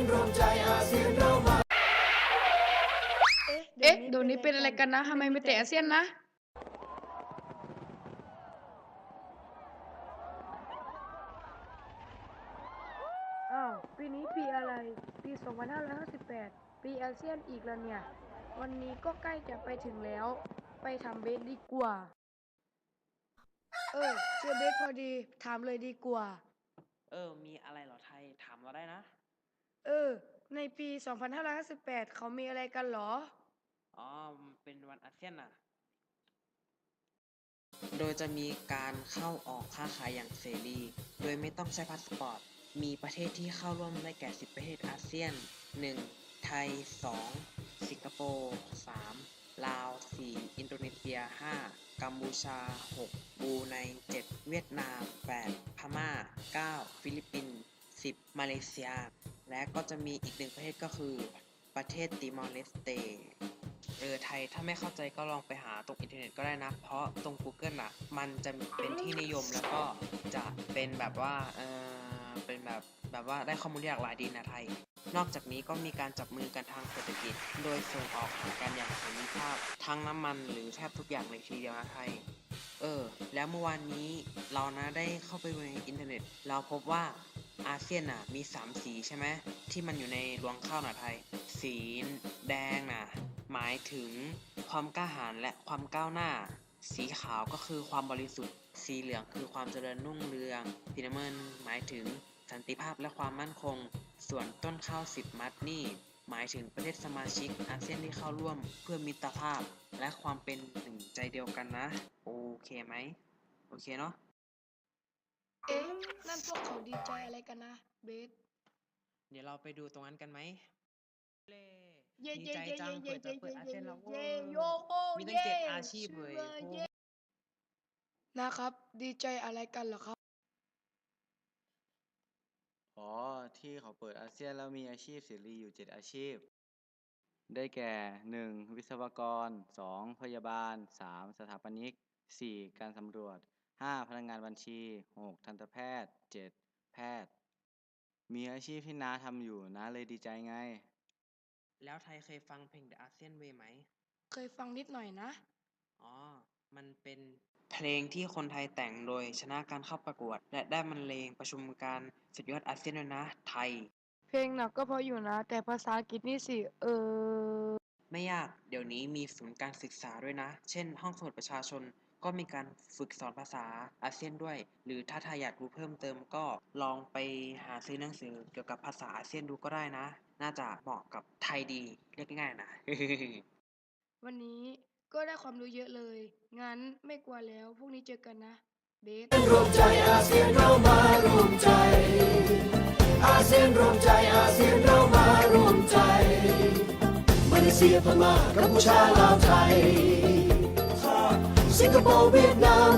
นรวมใจอาเซียนเรามา เอ๊ะเดี๋ยวนี้เป็นอะไรกันนะทำไมไม่แต่อาเซียนนะ อ้าวปีนี้ปีอะไร ปี 2558 ปีอาเซียนอีกแล้วเนี่ย วันนี้ก็ใกล้จะไปถึงแล้ว ไปทำเบสดีกว่า เออเจอเบสพอดี ถามเลยดีกว่า เออ มีอะไรเหรอไทย ถามเราได้นะ เออ ในปี 2558 เขามีอะไรกันเหรอ อ๋อมันเป็นวันอาเซียนน่ะ โดยจะมีการเข้าออกค้าขายอย่างเสรี โดยไม่ต้องใช้พาสปอร์ต มีประเทศที่เข้าร่วมได้แก่ 10 ประเทศอาเซียน 1. ไทย 2. สิงคโปร์ 3. ลาว 4. อินโดนีเซีย 5. กัมพูชา 6. บรูไน 7. เวียดนาม 8. พม่า 9. ฟิลิปปินส์ 10. มาเลเซีย และก็จะมีอีกหนึ่งประเทศก็คือประเทศติมอร์เลสเตเออไทยถ้าไม่เข้าใจก็ลองไปหาตรงอินเทอร์เน็ตก็ได้นะ เพราะตรง Google อะ มันจะเป็นที่นิยมแล้วก็จะเป็นแบบว่าเออเป็นแบบแบบว่าได้ข้อมูลที่หลากหลายดีนะไทย นอกจากนี้ก็มีการจับมือกันทางเศรษฐกิจ โดยส่งออกหากันอย่างเสรีภาพทั้งน้ำมันหรือแทบทุกอย่างเลยทีเดียวนะไทย เออ แล้วเมื่อวานนี้เรานะได้เข้าไปในอินเทอร์เน็ต เราพบว่า อาเซียนน่ะมี 3 สีใช่ไหมที่มันอยู่ในรวงข้าวหน่ะไทย สีแดงน่ะหมายถึงความกล้าหาญและความก้าวหน้า สีขาวก็คือความบริสุทธิ์ สีเหลืองคือความเจริญรุ่งเรืองสีน้ำเงินหมายถึงสันติภาพและความมั่นคง ส่วนต้นข้าวสิบมัดนี่ หมายถึงประเทศสมาชิกอาเซียนที่เข้าร่วมเพื่อมิตรภาพ และความเป็นหนึ่งใจเดียวกันนะ โอเคไหมโอเคเนาะ เอ๊ะนั่นพวกเขาดีใจอะไรกันนะเบส เดี๋ยวเราไปดูตรงนั้นกันไหมเล่เย่ดีเย่ใจเย่จังเย่เปิดเย่เปิดอาเซียนแล้วเย่เว้ยโยโฮมีตั้งเจ็ดย่อาชีพเลยชื่อโอ้เย่นะครับ ดีใจอะไรกันเหรอครับ อ๋อ ที่เขาเปิดอาเซียนแล้วมีอาชีพเสรีอยู่เจ็ดอาชีพ ได้แก่หนึ่งวิศวกรสองพยาบาลสามสถาปนิกสี่การสำรวจ ห้าพนักงานบัญชีหกทันตแพทย์เจ็ดแพทย์ มีอาชีพที่น้าทำอยู่น้าเลยดีใจไง แล้วไทยเคยฟังเพลง The ASEAN Way ไหม เคยฟังนิดหน่อยนะ อ๋อ มันเป็นเพลงที่คนไทยแต่งโดยชนะการเข้าประกวด และได้บรรเลงประชุมการสุดยอดอาเซียนด้วยนะ ไทย เพลงหนักก็พออยู่นะ แต่ภาษาอังกฤษนี่สิ เออ ไม่ยาก เดี๋ยวนี้มีศูนย์การศึกษาด้วยนะ เช่น ห้องสมุดประชาชน ก็มีการฝึกสอนภาษาอาเซียนด้วย หรือถ้าทายอยากรู้เพิ่มเติมก็ลองไปหาซื้อหนังสือเกี่ยวกับภาษาอาเซียนดูก็ได้นะ น่าจะเหมาะกับไทยดีเรียกง่ายๆนะ วันนี้ก็ได้ความรู้เยอะเลย งั้นไม่กลัวแล้วพรุ่งนี้เจอกันนะ เบสรวมใจอาเซียนเรามารวมใจ อาเซียนรวมใจอาเซียนเรามารวมใจมาเลเซียพม่ากัมพูชาลาวไทย สิง